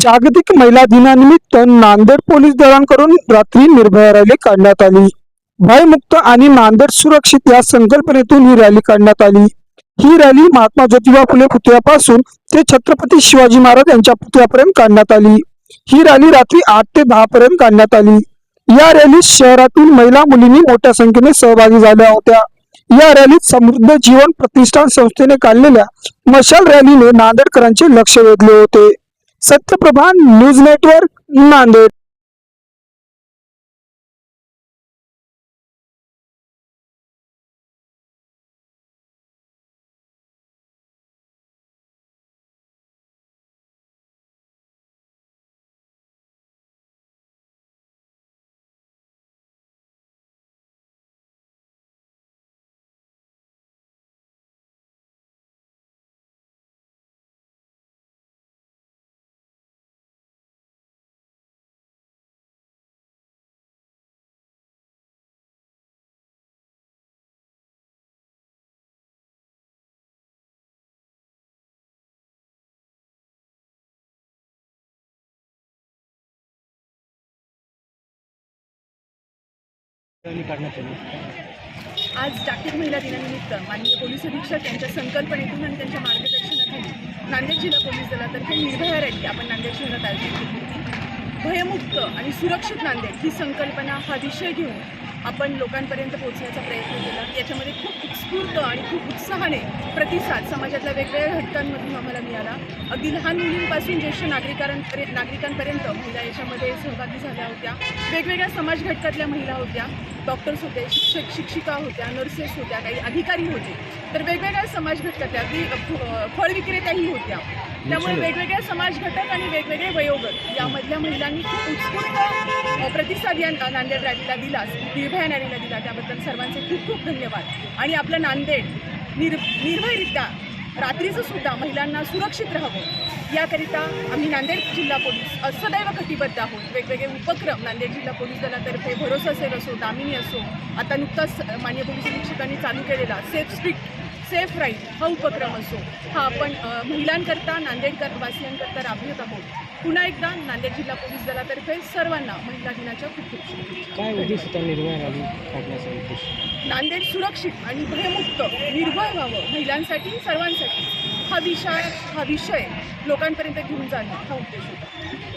जागतिक महिला दिनानिमित्त नांदेड पोलीस दलांकडून रात्री निर्भया रॅली काढण्यात आली. भयमुक्त आणि नांदेड सुरक्षित या संकल्पनेतून ही रॅली काढण्यात आली. ही रॅली महात्मा ज्योतिबा फुले पुतळ्यापासून ते छत्रपती शिवाजी महाराज यांच्या पुतळ्यापर्यंत काढण्यात आली. ही रॅली रात्री आठ ते दहा पर्यंत काढण्यात आली. या रॅलीत शहरातील महिला मुलींनी मोठ्या संख्येने सहभागी झाल्या होत्या. या रॅलीत समृद्ध जीवन प्रतिष्ठान संस्थेने काढलेल्या मशाल रॅलीने नांदेडकरांचे लक्ष वेधले होते. Satyaprabha news network Nanded. आज जागतिक महिला दिनानिमित्त माननीय पोलीस अधीक्षक यांच्या संकल्पनेतून आणि त्यांच्या मार्गदर्शनाखाली नांदेड जिल्हा पोलीस दलातर्फे निर्भया रॅली आपण नांदेड शहरात आयोजित केली होती. भयमुक्त आणि सुरक्षित नांदेड ही संकल्पना हा विषय घेऊन आपण लोकांपर्यंत पोहोचण्याचा प्रयत्न केला. याच्यामध्ये खूप उत्स्फूर्त आणि खूप उत्साहाने प्रतिसाद समाजातल्या वेगवेगळ्या घटकांमधून आम्हाला मिळाला. अगदी लहान मुलींपासून ज्येष्ठ नागरिकांपर्यंत नागरिकांपर्यंत महिला याच्यामध्ये सहभागी झाल्या होत्या. वेगवेगळ्या समाज घटकातल्या महिला होत्या. डॉक्टर्स होते शिक्षक शिक्षिका होत्या नर्सेस होत्या काही अधिकारी होते. तर वेगवेगळ्या समाज घटकातल्या अगदी फळ विक्रेत्याही होत्या. त्यामुळे वेगवेगळ्या समाज घटक आणि वेगवेगळे वयोगट यामधल्या महिलांनी खूप उत्स्फूर्त प्रतिसाद या नांदेड रॅलीला दिला. निर्भया रॅलीला दिला. त्याबद्दल सर्वांचे खूप खूप धन्यवाद. आणि आपलं नांदेड निर निर्भयरित्या रात्रीचं सुद्धा महिलांना सुरक्षित राहावं. याकरिता आम्ही नांदेड जिल्हा पोलीस सदैव कटिबद्ध आहोत. वेगवेगळे उपक्रम नांदेड जिल्हा पोलीस दलातर्फे भरोसा सेल असो दामिनी असो आता नुकताच मान्य पोलीस निरीक्षकांनी चालू केलेला सेफ स्ट्रीट सेफ राईड हा उपक्रम असो हा आपण महिलांकरता नांदेडकर वासियांकरता राबवत आहोत. पुन्हा एकदा नांदेड जिल्हा पोलीस दलातर्फे सर्वांना महिला दिनाच्या खूप खूप शुभेच्छा. नांदेड सुरक्षित आणि भयमुक्त निर्भय व्हावं महिलांसाठी सर्वांसाठी हा विषय हा विषय लोकांपर्यंत घेऊन जाणं हा उद्देश होता.